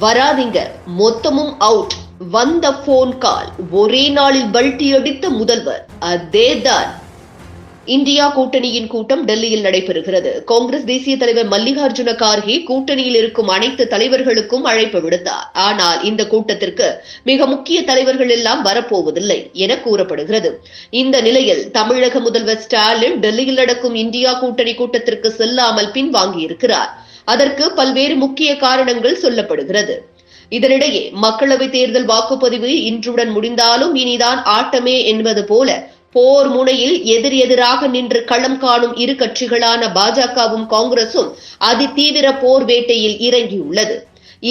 வராதீங்க. மொத்தமும் அவுட் வந்த போன் கால் ஒரே நாளில் பல்டி அடித்த முதல்வர். அதேதான். இந்தியா கூட்டணியின் கூட்டம் டெல்லியில் நடைபெறுகிறது. காங்கிரஸ் தேசிய தலைவர் மல்லிகார்ஜுன கார்கே கூட்டணியில் இருக்கும் அனைத்து தலைவர்களுக்கும் அழைப்பு விடுத்தார். ஆனால் இந்த கூட்டத்திற்கு மிக முக்கிய தலைவர்கள் எல்லாம் வரப்போவதில்லை என கூறப்படுகிறது. இந்த நிலையில் தமிழக முதல்வர் ஸ்டாலின் டெல்லியில் நடக்கும் இந்தியா கூட்டணி கூட்டத்திற்கு செல்லாமல் பின்வாங்கியிருக்கிறார். அதற்கு பல்வேறு முக்கிய காரணங்கள் சொல்லப்படுகிறது. இதனிடையே மக்களவைத் தேர்தல் வாக்குப்பதிவு இன்றுடன் முடிந்தாலும் இனிதான் ஆட்டமே என்பது போல போர் முனையில் எதிர் எதிராக நின்று களம் காணும் இரு கட்சிகளான பாஜகவும் காங்கிரசும் அதிதீவிர போர் வேட்டையில் இறங்கியுள்ளது.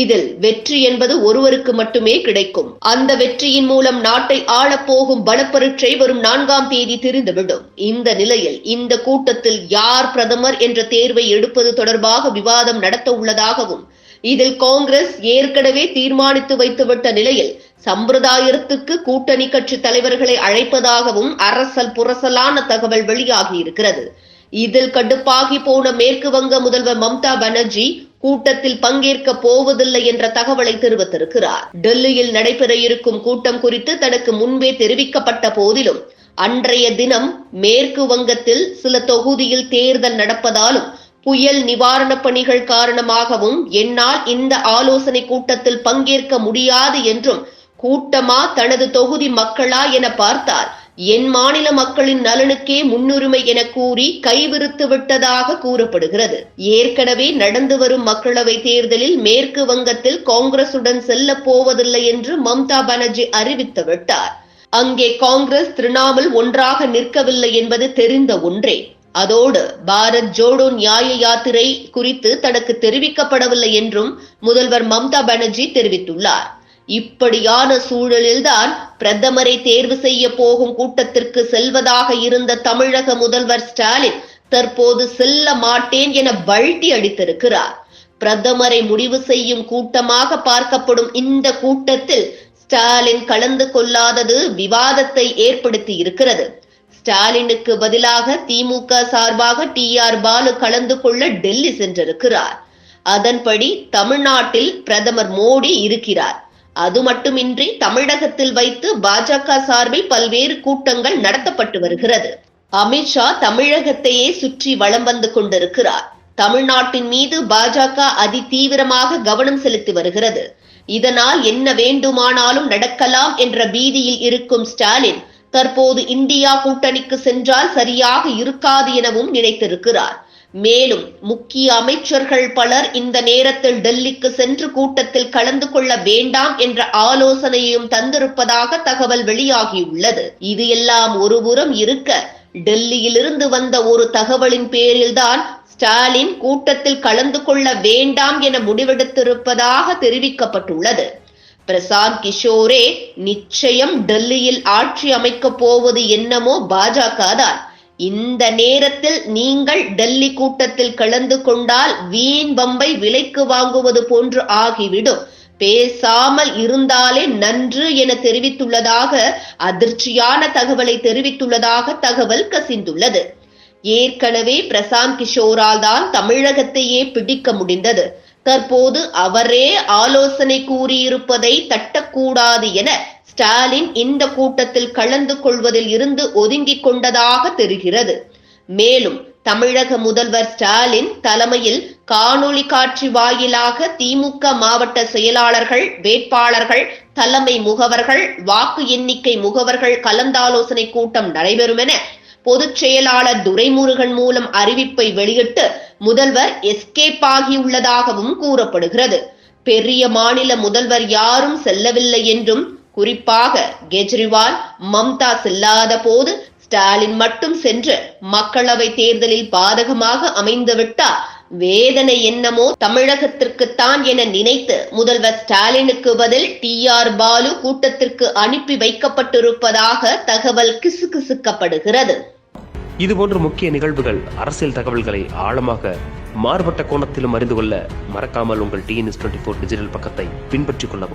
இதில் வெற்றி என்பது ஒருவருக்கு மட்டுமே கிடைக்கும். அந்த வெற்றியின் மூலம் நாட்டை ஆளப்போகும் பலப்பரீட்சை வரும் நான்காம் தேதி தெரிந்துவிடும். இந்த நிலையில் இந்த கூட்டத்தில் யார் பிரதமர் என்ற தேர்வை எடுப்பது தொடர்பாக விவாதம் நடத்த உள்ளதாகவும் இதில் காங்கிரஸ் ஏற்கனவே தீர்மானித்து வைத்துவிட்ட நிலையில் சம்பிரதாயத்துக்கு கூட்டணி கட்சி தலைவர்களை அழைப்பதாகவும் அரசல் புரசலான தகவல் வெளியாகி இருக்கிறது. இதில் கடுப்பாகி போன மேற்கு வங்க முதல்வர் மம்தா பானர்ஜி கூட்டத்தில் பங்கேற்க போவதில்லை என்ற தகவலை தெரிவித்திருக்கிறார். டெல்லியில் நடைபெற இருக்கும் கூட்டம் குறித்து தனக்கு முன்பே தெரிவிக்கப்பட்ட போதிலும் அன்றைய தினம் மேற்கு வங்கத்தில் சில தொகுதியில் தேர்தல் நடப்பதாலும் புயல் நிவாரணப் பணிகள் காரணமாகவும் என்னால் இந்த ஆலோசனை கூட்டத்தில் பங்கேற்க முடியாது என்றும் கூட்டமா தனது தொகுதி மக்களா என பார்த்தார். என் மாநில மக்களின் நலனுக்கே முன்னுரிமை என கூறி கைவிரித்து விட்டதாக கூறப்படுகிறது. ஏற்கனவே நடந்து வரும் மக்களவை தேர்தலில் மேற்கு வங்கத்தில் காங்கிரசுடன் செல்ல போவதில்லை என்று மம்தா பானர்ஜி அறிவித்து விட்டார். அங்கே காங்கிரஸ் திரிணாமுல் ஒன்றாக நிற்கவில்லை என்பது தெரிந்த ஒன்றே. அதோடு பாரத் ஜோடோ நியாய யாத்திரை குறித்து தனக்கு தெரிவிக்கப்படவில்லை என்றும் முதல்வர் மம்தா பானர்ஜி தெரிவித்துள்ளார். இப்படியான சூழலில்தான் பிரதமரை தேர்வு செய்ய போகும் கூட்டத்திற்கு செல்வதாக இருந்த தமிழக முதல்வர் ஸ்டாலின் தற்போது செல்ல மாட்டேன் என வழட்டி அடித்திருக்கிறார். பிரதமரை முடிவு செய்யும் கூட்டமாக பார்க்கப்படும் இந்த கூட்டத்தில் ஸ்டாலின் கலந்து கொள்ளாதது விவாதத்தை ஏற்படுத்தி இருக்கிறது. ஸ்டாலினுக்கு பதிலாக திமுக சார்பாக டி ஆர் பாலு கலந்து கொள்ள டெல்லி சென்றிருக்கிறார். அதன்படி தமிழ்நாட்டில் பிரதமர் மோடி இருக்கிறார். அது மட்டுமின்றி தமிழகத்தில் வைத்து பாஜக சார்பில் பல்வேறு கூட்டங்கள் நடத்தப்பட்டு வருகிறது. அமித்ஷா தமிழகத்தையே சுற்றி வளம் வந்து கொண்டிருக்கிறார். தமிழ்நாட்டின் மீது பாஜக அதி தீவிரமாக கவனம் செலுத்தி வருகிறது. இதனால் என்ன வேண்டுமானாலும் நடக்கலாம் என்ற பீதியில் இருக்கும் ஸ்டாலின் தற்போது இந்தியா கூட்டணிக்கு சென்றால் சரியாக இருக்காது எனவும் நினைத்திருக்கிறார். மேலும் முக்கிய அமைச்சர்கள் பலர் இந்த நேரத்தில் டெல்லிக்கு சென்று கூட்டத்தில் கலந்து கொள்ள வேண்டாம் என்ற ஆலோசனையும் தந்திருப்பதாக தகவல் வெளியாகியுள்ளது. இது எல்லாம் ஒருபுறம் இருக்க டெல்லியிலிருந்து வந்த ஒரு தகவலின் பேரில்தான் ஸ்டாலின் கூட்டத்தில் கலந்து கொள்ள வேண்டாம் என முடிவெடுத்திருப்பதாக தெரிவிக்கப்பட்டுள்ளது. பிரசாந்த் கிஷோரே நிச்சயம் டெல்லியில் ஆட்சி அமைக்கப் போவது என்னமோ பாஜக தான். இந்த நேரத்தில் நீங்கள் டெல்லி கூட்டத்தில் கலந்து கொண்டால் வீண் பம்பை விலைக்கு வாங்குவது போன்று ஆகிவிடும். பேசாமல் இருந்தாலே நன்று என தெரிவித்துள்ளதாக அதிர்ச்சியான தகவலை தெரிவித்துள்ளதாக தகவல் கசிந்துள்ளது. ஏற்கனவே பிரசாந்த் கிஷோரால் தான் தமிழகத்தையே பிடிக்க முடிந்தது. தற்போது அவரே ஆலோசனை கூறியிருப்பதை தட்டக்கூடாது என ஸ்டாலின் இந்த கூட்டத்தில் கலந்து கொள்வதில் இருந்து ஒதுங்கிக் கொண்டதாக தெரிகிறது. மேலும் தமிழக முதல்வர் ஸ்டாலின் தலைமையில் காணொளி காட்சி வாயிலாக திமுக மாவட்ட செயலாளர்கள் வேட்பாளர்கள் தலைமை முகவர்கள் வாக்கு எண்ணிக்கை முகவர்கள் கலந்தாலோசனை கூட்டம் நடைபெறும் என பொதுச் செயலாளர் துரைமுருகன் மூலம் அறிவிப்பை வெளியிட்டு முதல்வர் எஸ்கேப் ஆகியுள்ளதாகவும் கூறப்படுகிறது. பெரிய மாநில முதல்வர் யாரும் செல்லவில்லை என்றும் குறிப்பாக கெஜ்ரிவால் மம்தாஸ் இல்லாத போது ஸ்டாலின் மட்டும் சென்று மக்களவை தேர்தலில் பாதகமாக அமைந்துவிட்டார் வேதனை என்னமோ தமிழகத்திற்குத்தான் என நினைத்து முதல்வர் ஸ்டாலினுக்கு பதில் டி ஆர் பாலு கூட்டத்திற்கு அனுப்பி வைக்கப்பட்டிருப்பதாக தகவல் கிசுகிசுக்கப்படுகிறது. இதுபோன்ற முக்கிய நிகழ்வுகள் அரசியல் தகவல்களை ஆழமாக மாறுபட்ட கோணத்திலும் அறிந்து கொள்ள மறக்காமல் உங்கள் டிஎன்எஸ் டுவெண்ட்டி ஃபோர் டிஜிட்டல் பக்கத்தை பின்பற்றிக் கொள்ளவும்.